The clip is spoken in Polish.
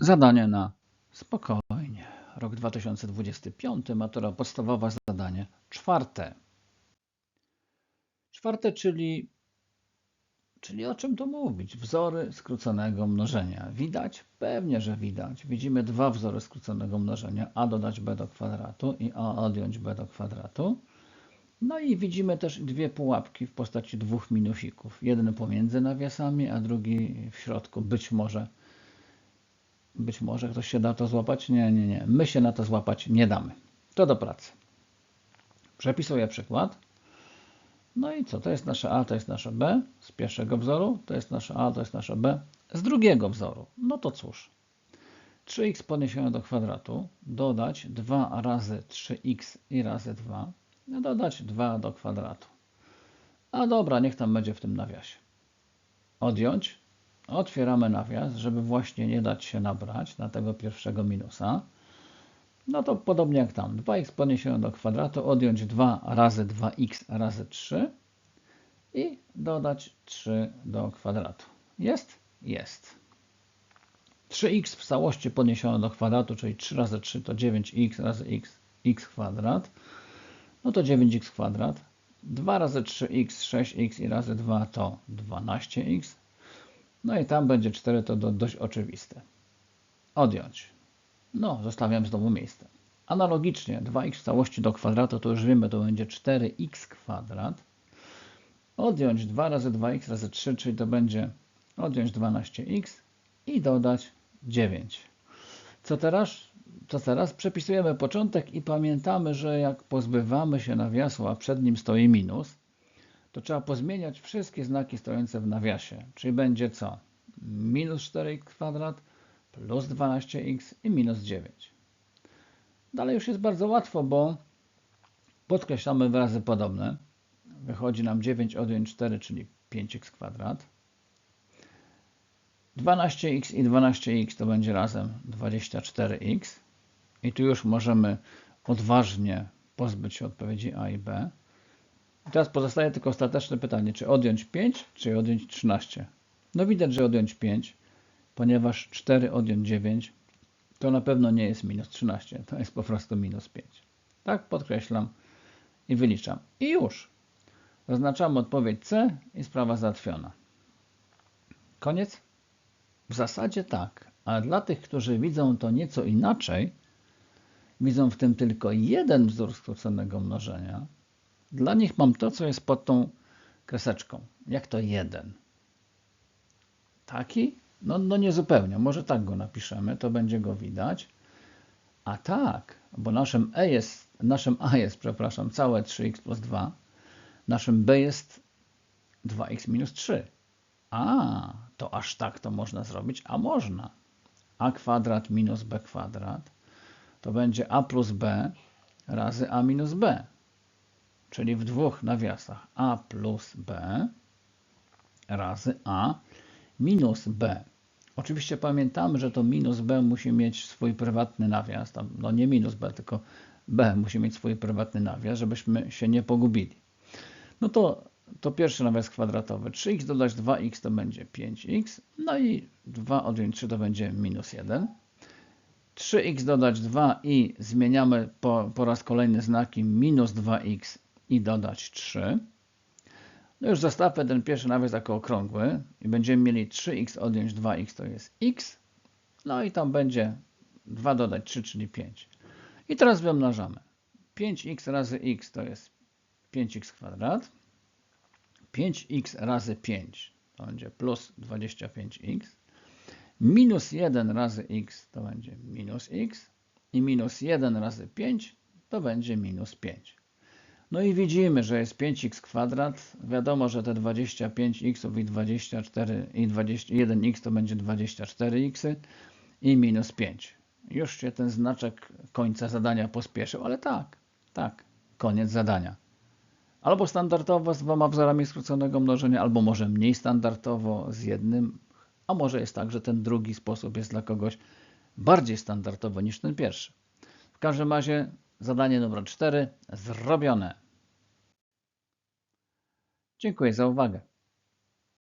Zadanie na spokojnie. Rok 2025, matura podstawowa, zadanie czwarte. Czwarte, czyli, czyli o czym tu mówić? Wzory skróconego mnożenia. Widać? Pewnie, że widać. Widzimy dwa wzory skróconego mnożenia. a dodać b do kwadratu i a odjąć b do kwadratu. No i widzimy też dwie pułapki w postaci dwóch minusików. Jeden pomiędzy nawiasami, a drugi w środku. Być może być może ktoś się da to złapać? Nie, nie, nie. My się na to złapać nie damy. To do pracy. Przepisuję przykład. No i co? To jest nasze A, to jest nasze B z pierwszego wzoru. To jest nasze A, to jest nasze B z drugiego wzoru. No to cóż. 3x podniesione do kwadratu, dodać 2 razy 3x i razy 2, no dodać 2 do kwadratu. A dobra, niech tam będzie w tym nawiasie. Odjąć Otwieramy nawias, żeby właśnie nie dać się nabrać na tego pierwszego minusa. No to podobnie jak tam. 2x podniesione do kwadratu, odjąć 2 razy 2x razy 3 i dodać 3 do kwadratu. Jest? Jest. 3x w całości podniesione do kwadratu, czyli 3 razy 3 to 9x razy x, x kwadrat. No to 9x kwadrat. 2 razy 3x, 6x i razy 2 to 12x no i tam będzie 4, to do, dość oczywiste. Odjąć. No, zostawiam znowu miejsce. Analogicznie 2x w całości do kwadratu, to już wiemy, to będzie 4x kwadrat. Odjąć 2 razy 2x razy 3, czyli to będzie odjąć 12x i dodać 9. Co teraz? Co teraz? Przepisujemy początek i pamiętamy, że jak pozbywamy się nawiasu, a przed nim stoi minus, to trzeba pozmieniać wszystkie znaki stojące w nawiasie. Czyli będzie co? Minus 4x kwadrat plus 12x i minus 9. Dalej już jest bardzo łatwo, bo podkreślamy wyrazy podobne. Wychodzi nam 9 odjąć 4, czyli 5x kwadrat. 12x i 12x to będzie razem 24x. I tu już możemy odważnie pozbyć się odpowiedzi A i B. I teraz pozostaje tylko ostateczne pytanie, czy odjąć 5, czy odjąć 13. No widać, że odjąć 5, ponieważ 4 odjąć 9 to na pewno nie jest minus 13, to jest po prostu minus 5. Tak podkreślam i wyliczam. I już. Zaznaczamy odpowiedź C i sprawa załatwiona. Koniec? W zasadzie tak, ale dla tych, którzy widzą to nieco inaczej, widzą w tym tylko jeden wzór skróconego mnożenia, dla nich mam to, co jest pod tą kreseczką. Jak to jeden? Taki? No, no nie zupełnie. Może tak go napiszemy, to będzie go widać. A tak, bo naszym, e jest, naszym A jest, przepraszam, całe 3x plus 2. Naszym B jest 2x minus 3. A, to aż tak to można zrobić? A można. A kwadrat minus B kwadrat to będzie A plus B razy A minus B czyli w dwóch nawiasach a plus b razy a minus b. Oczywiście pamiętamy, że to minus b musi mieć swój prywatny nawias, tam, no nie minus b, tylko b musi mieć swój prywatny nawias, żebyśmy się nie pogubili. No to, to pierwszy nawias kwadratowy, 3x dodać 2x to będzie 5x, no i 2 odjąć 3 to będzie minus 1. 3x dodać 2 i zmieniamy po, po raz kolejny znaki minus 2x i dodać 3. No już zostawmy ten pierwszy nawias jako okrągły i będziemy mieli 3x odjąć 2x to jest x. No i tam będzie 2 dodać 3, czyli 5. I teraz wymnażamy. 5x razy x to jest 5x kwadrat. 5x razy 5 to będzie plus 25x. Minus 1 razy x to będzie minus x. I minus 1 razy 5 to będzie minus 5. No i widzimy, że jest 5x kwadrat. Wiadomo, że te 25x i 24 i 21x to będzie 24x i minus 5. Już się ten znaczek końca zadania pospieszył, ale tak, tak, koniec zadania. Albo standardowo z dwoma wzorami skróconego mnożenia, albo może mniej standardowo z jednym, a może jest tak, że ten drugi sposób jest dla kogoś bardziej standardowy niż ten pierwszy. W każdym razie zadanie numer 4 zrobione. Dziękuję za uwagę.